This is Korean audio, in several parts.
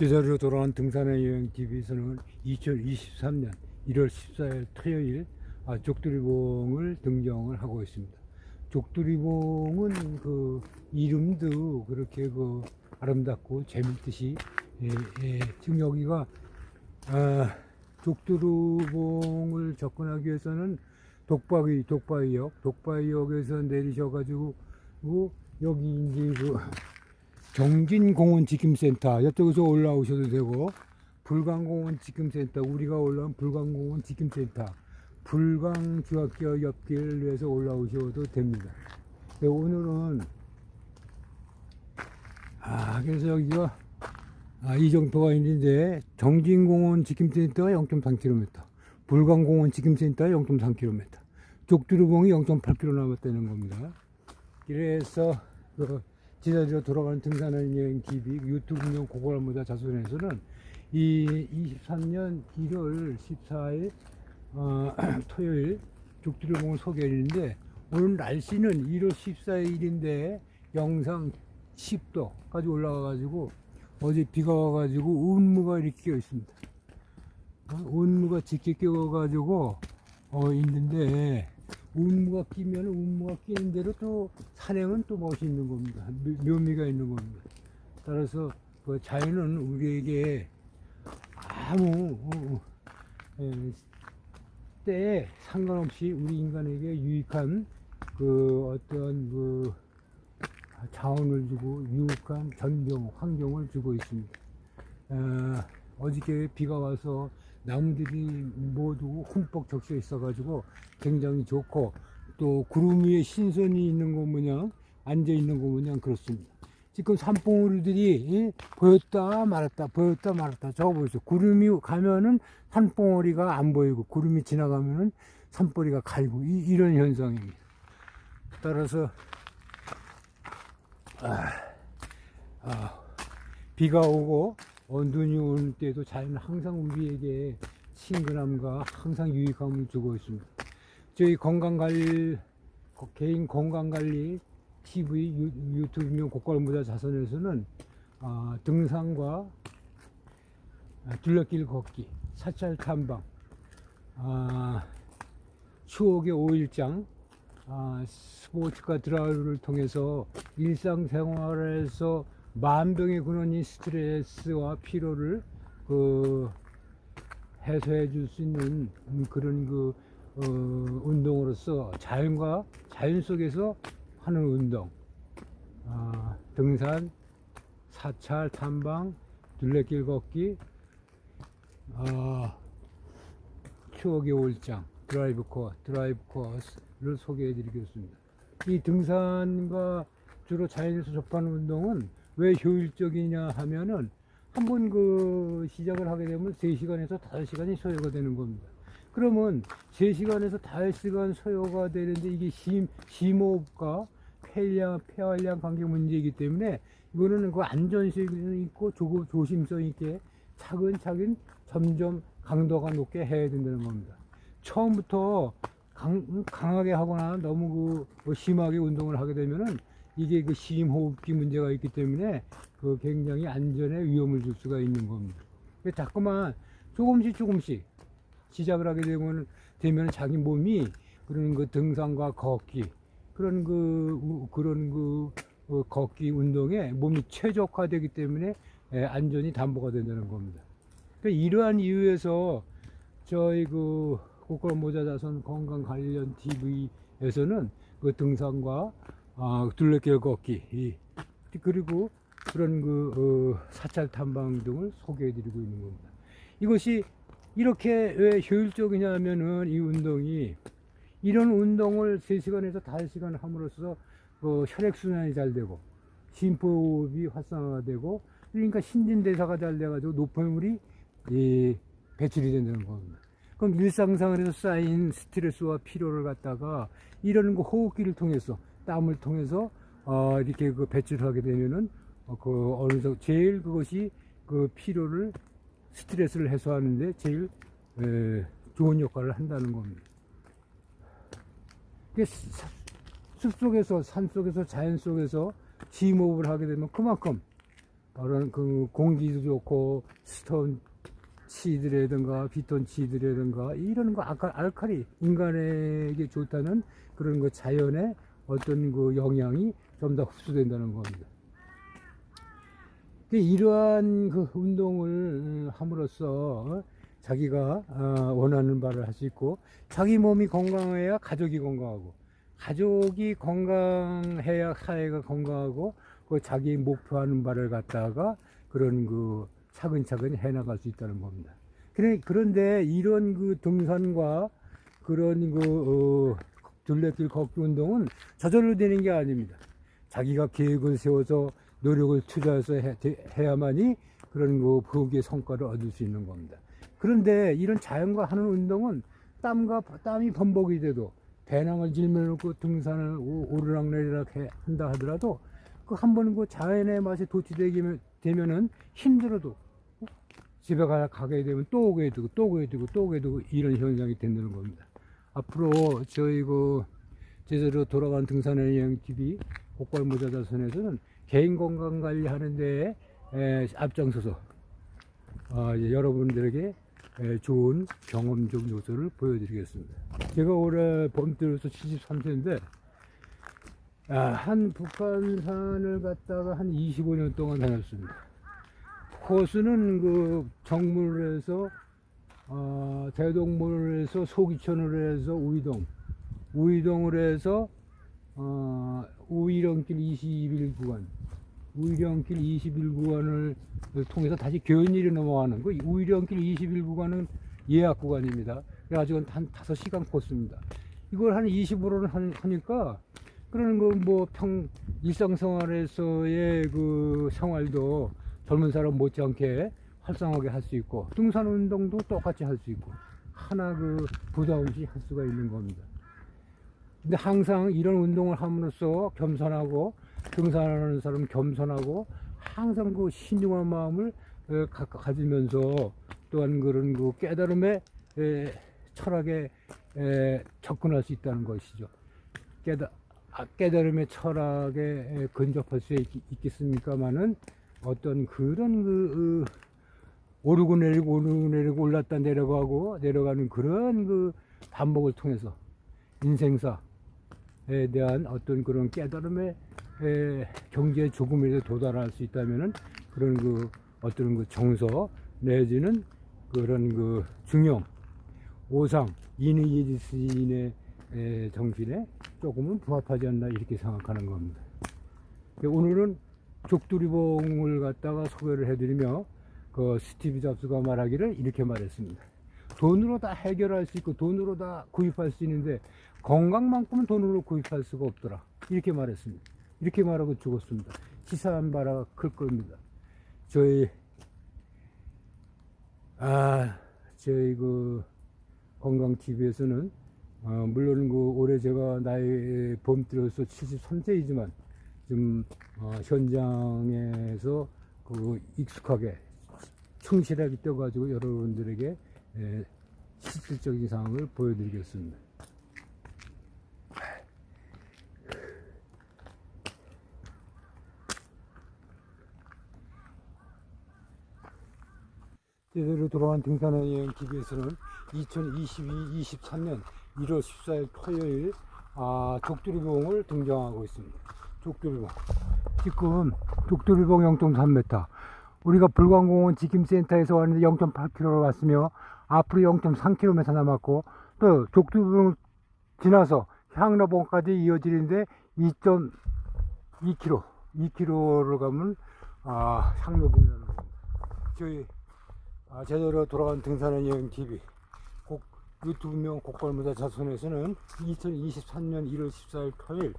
제자리로 돌아온 등산의 여행 TV에서는 2023년 1월 14일 토요일 아, 족두리봉을 등정을 하고 있습니다. 족두리봉은 그 이름도 그렇게 그 아름답고 재밌듯이 예, 예, 지금 여기가 아, 족두리봉을 접근하기 위해서는 독바위 독바위역 독바위역에서 내리셔가지고 그 여기 이제 그 경진공원 지킴센터. 이쪽에서 올라오셔도 되고 불광공원 지킴센터. 우리가 올라온 불광공원 지킴센터. 불광중학교 옆길에서 올라오셔도 됩니다. 네, 오늘은 아 그래서 여기가 아, 이 정도가 있는데 정진공원 지킴센터가 0.3km 불광공원 지킴센터가 0.3km 족두루봉이 0.8km 남았다는 겁니다. 그래서 그 지자리로 돌아가는 등산하는 여행 TV 유튜브용 고고랄모자 자손에서는 이 23년 1월 14일 어, 토요일 죽두리봉을 소개했는데 오늘 날씨는 1월 14일인데 영상 10도까지 올라가가지고 어제 비가 와가지고 운무가 이렇게 끼어 있습니다. 어, 운무가 짙게 끼어가지고 어, 있는데 운무가 끼면 운무가 끼는 대로 또 산행은 또 멋있는 겁니다. 묘- 묘미가 있는 겁니다. 따라서 그 자연은 우리에게 아무 어, 에, 때에 상관없이 우리 인간에게 유익한 그 어떤 그 자원을 주고 유익한 전경 환경을 주고 있습니다. 어, 어저께 비가 와서 나무들이 모두 흠뻑 적셔 있어가지고 굉장히 좋고 또 구름 위에 신선이 있는 것 모양 앉아 있는 것 모양 그렇습니다. 지금 산봉우리들이 예, 보였다 말았다 보였다 말았다 저거 보이죠 구름이 가면은 산봉우리가 안 보이고 구름이 지나가면은 산보리가 갈고 이, 이런 현상입니다. 따라서 아, 비가 오고 어, 눈이 오는 때도 자연은 항상 우리에게 친근함과 항상 유익함을 주고 있습니다. 저희 건강관리 거- 개인 건강관리 TV 유, 유튜브명 고깔모자 자선에서는 아, 등산과 아, 둘레길 걷기, 사찰 탐방, 아, 추억의 5일장, 아, 스포츠카 드라이브를 통해서 일상생활에서 만병의 근원인 스트레스와 피로를 그 해소해 줄 수 있는 음, 그런 그 어, 운동으로서 자연과 자연 속에서 하는 운동, 아, 등산, 사찰 탐방, 둘레길 걷기, 아, 추억의 올장, 드라이브 코어, 드라이브 코어스를 소개해 드리겠습니다. 이 등산과 주로 자연에서 접하는 운동은 왜 효율적이냐 하면은 한 번 그 시작을 하게 되면 3시간에서 5시간이 소요가 되는 겁니다. 그러면 3시간에서 5시간 소요가 되는데 이게 심, 심호흡과 폐활량, 폐활량 관계 문제이기 때문에 이거는 그 안전性있고 조, 조심성 있게 차근차근 점점 강도가 높게 해야 된다는 겁니다. 처음부터 강, 강하게 하거나 너무 그, 뭐 심하게 운동을 하게 되면은 이게 그 심호흡기 문제가 있기 때문에 그 굉장히 안전에 위험을 줄 수가 있는 겁니다. 자꾸만 조금씩 조금씩 시작을 하게 되면 되면 자기 몸이 그런 그 등산과 걷기 그런 그 우- 그런 그 어, 걷기 운동에 몸이 최적화되기 때문에 예, 안전이 담보가 된다는 겁니다. 그러니까 이러한 이유에서 저희 그 고컬 모자 자선 건강 관련 TV에서는 그 등산과 아, 둘레길 걷기 이, 그리고 그런 그 어, 사찰 탐방 등을 소개해드리고 있는 겁니다. 이것이 이렇게 왜 효율적이냐면은 이 운동이 이런 운동을 3시간에서 5시간 함으로써 그 혈액순환이 잘 되고 심호흡이 활성화되고 그러니까 신진대사가 잘 돼가지고 노폐물이 이 배출이 된다는 겁니다. 그럼 일상생활에서 쌓인 스트레스와 피로를 갖다가 이런 그 호흡기를 통해서 땀을 통해서 어 이렇게 그 배출하게 되면은 어, 그 어느 정도 제일 그것이 그 피로를 스트레스를 해소하는데 제일 에, 좋은 역할을 한다는 겁니다. 이게 사- 숲속에서 산 속에서 자연 속에서 심호흡을 하게 되면 그만큼 그런 그 공기도 좋고 스톤 치드라든가 비톤 치드라든가 이런 거 아까 알칼리 인간에게 좋다는 그런 그 자연의 어떤 그 영향이 좀더 흡수된다는 겁니다. 이러한 그 운동을 함으로써 자기가 어, 원하는 바를 할 수 있고 자기 몸이 건강해야 가족이 건강하고 가족이 건강해야 사회가 건강하고 그 자기 목표하는 바를 갖다가 그런 그 차근차근 해나갈 수 있다는 겁니다. 그런데 이런 그 등산과 그런 그 어, 둘레길 걷기 운동은 저절로 되는 게 아닙니다. 자기가 계획을 세워서 노력을 투자해서 해, 해야만이 그런 그 거기에 성과를 얻을 수 있는 겁니다. 그런데 이런 자연과 하는 운동은 땀과 땀이 범벅이 돼도 배낭을 짊어놓고 등산을 오- 오르락내리락 해, 한다 하더라도 그 한 번 그 자연의 맛에 도취되면 되면은 힘들어도 어? 집에 가, 가게 되면 또 오게 되고 또 오게 되고 또 오게 되고 이런 현상이 된다는 겁니다. 앞으로 저희 그 제대로 돌아간 등산의 여행 TV 곡발 모자자선에서는 개인 건강 관리하는데 에, 앞장서서 아, 여러분들에게 에, 좋은 경험적 요소를 보여드리겠습니다. 제가 올해 봄 들어서 73세인데 아, 한 북한산을 갔다가 한 25년 동안 다녔습니다. 코스는 그 정문에서 어, 대동문에서 소기천으로 해서 우이동, 우이동으로 해서 어, 우이령길 21구간, 우이령길 21구간을 통해서 다시 교인리로 넘어가는 그 우이령길 21구간은 예약 구간입니다. 그래가지고 한 5시간 코스입니다. 이걸 한 20으로는 하니까 그러는 그뭐평 일상생활에서의 그 생활도 젊은 사람 못지않게 활성하게 할 수 있고 등산 운동도 똑같이 할 수 있고 하나 그 부담 없이 할 수가 있는 겁니다. 근데 항상 이런 운동을 함으로써 겸손하고 등산하는 사람 겸손하고 항상 그 신중한 마음을 에, 가, 가지면서 또한 그런 그 깨달음의 에, 철학에 에, 접근할 수 있다는 것이죠. 깨달, 아, 깨달음의 철학에 에, 근접할 수 있, 있겠습니까마는 어떤 그런 그 어, 오르고 내리고 오르고 내리고 올랐다 내려가고 내려가는 그런 그 반복을 통해서 인생사에 대한 어떤 그런 깨달음의 에, 경제 조금이라도 도달할 수 있다면은 그런 그 어떤 그 정서 내지는 그런 그 중용 오상 인의예지스인의 에, 정신에 조금은 부합하지 않나 이렇게 생각하는 겁니다. 네, 오늘은 족두리봉을 갖다가 소개를 해드리며 그 스티브 잡스가 말하기를 이렇게 말했습니다. 돈으로 다 해결할 수 있고 돈으로 다 구입할 수 있는데 건강만큼은 돈으로 구입할 수가 없더라. 이렇게 말했습니다. 이렇게 말하고 죽었습니다. 치사한 바라가 클 겁니다. 저희 아 저희 그 건강 TV에서는 어, 물론 그 올해 제가 나이 봄 들어서 73세이지만 좀 어, 현장에서 그 익숙하게 충실하게 떠가지고 여러분들에게 에, 실질적인 상황을 보여드리겠습니다. 제대로 돌아간 등산의 여행 TV에서는 2022, 23년 1월 14일 토요일 아, 족두리봉을 등장하고 있습니다. 족두리봉. 지금 족두리봉 0.3m. 우리가 불광공원 지킴센터에서 왔는데 0.8km로 왔으며 앞으로 0.3km 남았고 또 족두리봉을 지나서 향로봉까지 이어지는데 2.2km, 2km를 가면 아, 향로봉이라는 겁니다. 저희 아, 제대로 돌아간 등산의 여행 TV 곡, 유튜브명 곡발모자 자손에서는 2023년 1월 14일 토요일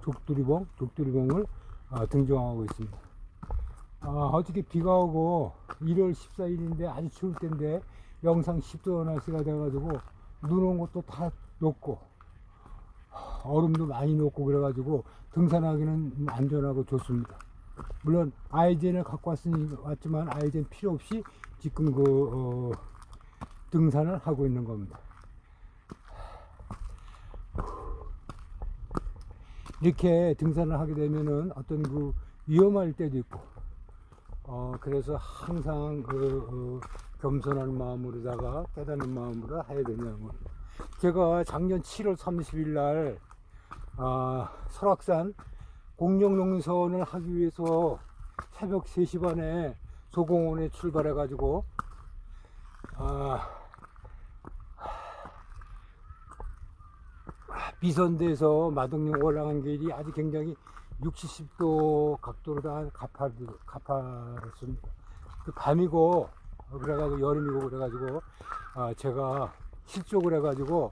족두리봉, 족두리봉을 아, 등장하고 있습니다. 아, 어저께 비가 오고 1월 14일인데 아주 추울 때인데 영상 10도 날씨가 돼가지고 눈 온 것도 다 녹고 얼음도 많이 녹고 그래가지고 등산하기는 안전하고 좋습니다. 물론 아이젠을 갖고 왔으니 왔지만 아이젠 필요 없이 지금 그 어, 등산을 하고 있는 겁니다. 이렇게 등산을 하게 되면은 어떤 그 위험할 때도 있고 어, 그래서 항상 그, 어, 겸손한 마음으로다가 깨닫는 마음으로 해야 되냐는 거예요. 제가 작년 7월 30일 날, 아, 설악산 공룡농선을 하기 위해서 새벽 3시 반에 소공원에 출발해 가지고, 아, 미선대에서 마동령 올라간 길이 아주 굉장히 60, 70도 각도로 다 가파, 가파졌습니다. 그 밤이고, 어, 그래가지고 여름이고 그래가지고, 아, 제가 실족을 해가지고,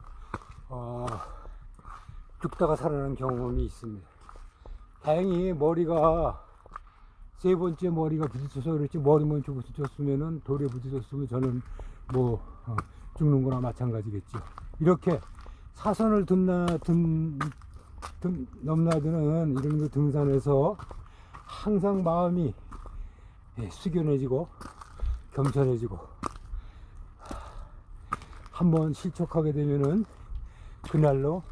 어, 죽다가 살아난 경험이 있습니다. 다행히 머리가 세 번째 머리가 부딪혀서 그렇지 머리만 부딪혔으면은 돌에 부딪혔으면 저는 뭐 어, 죽는 거나 마찬가지겠죠. 이렇게 사선을 듬나 듬, 듬 넘나드는 이런 그 등산에서 항상 마음이 예, 숙연해지고 겸손해지고 한번 실족하게 되면은 그날로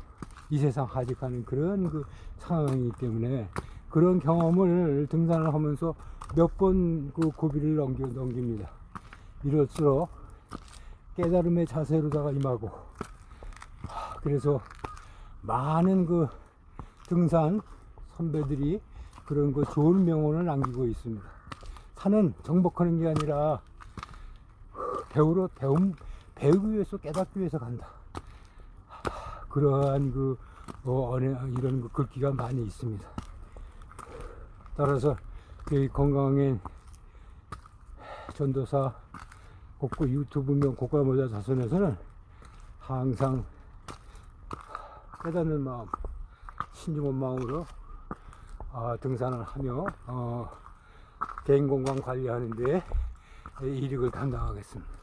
이 세상 하직하는 그런 그 상황이기 때문에 그런 경험을 등산을 하면서 몇 번 그 고비를 넘기, 넘깁니다. 이럴수록 깨달음의 자세로다가 임하고 하, 그래서 많은 그 등산 선배들이 그런 그 좋은 명언을 남기고 있습니다. 산은 정복하는 게 아니라 배우러 배움 배우기 위해서 깨닫기 위해서 간다. 하, 그러한 그 어, 이런 그 글귀가 많이 있습니다. 따라서 이 건강한 전도사 곡구 유튜브명 곡과 모자 자선에서는 항상 깨닫는 마음, 신중한 마음으로 아, 등산을 하며 어, 개인 건강 관리하는데 이력을 담당하겠습니다.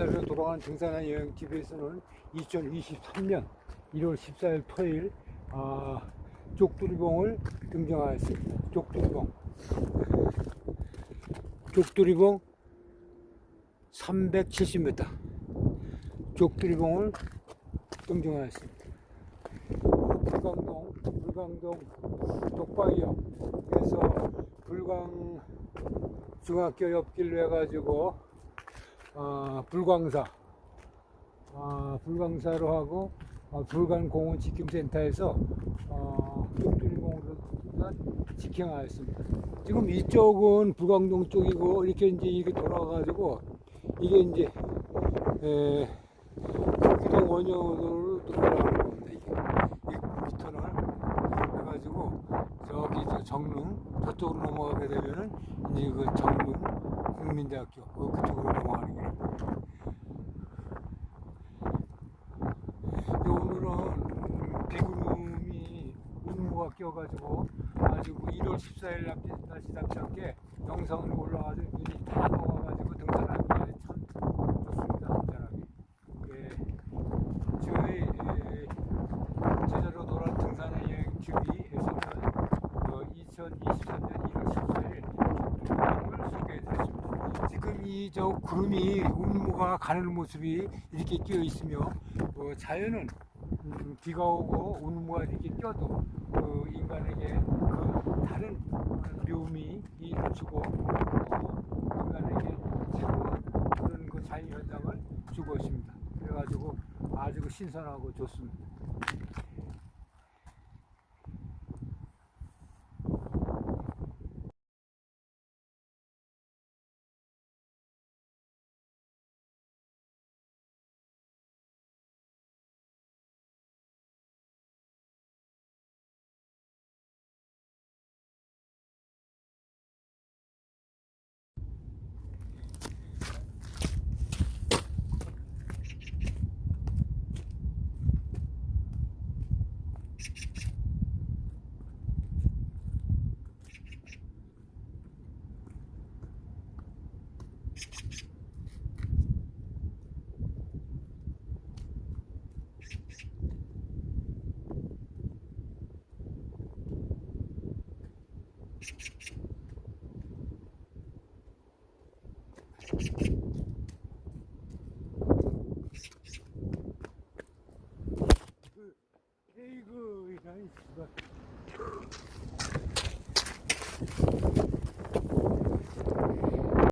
제자리로 돌아가는 등산한 여행 TV에서는 2023년 1월 14일 토요일 아, 족두리봉을 등장하였습니다. 족두리봉. 족두리봉 370m. 족두리봉을 등장하였습니다. 불광동, 불광동 독바이역에서 불광 중학교 옆길로 해가지고 어, 불광사, 어, 불광사로 하고 어, 불광공원 지킴센터에서 어, 뚝뚜리공원으로 지킹하였습니다. 지금 이쪽은 불광동 쪽이고 이렇게 이제 이게 돌아가가지고 이게 이제 에, 기동 원효도로 들어가는 겁니다. 이게 이 터널 해가지고 저기 저 정릉 저쪽으로 넘어가게 되면은 이제 그 정릉 국민대학교 어, 그쪽으로 넘어가는. 근데 오늘은 비구름이 운무가 껴가지고 아주 1월 14일 날 날씨 답답게 영상을 올라가지고 눈이 다 녹아가지고 등산하기 참 좋습니다. 안전하게. 예. 저희 예, 제대로 돌아 등산의 여행 TV에서는 어, 2023년 1월 14일 을 소개해드렸습니다. 지금 이 저 구름이 운무가 가는 모습이 이렇게 끼어 있으며 어, 자연은 음, 비가 오고 운무가 이렇게 껴도 그 인간에게 그 다른 묘미 주고 어, 인간에게 새로운 그런 그 자연 현상을 주고 있습니다. 그래가지고 아주 그 신선하고 좋습니다.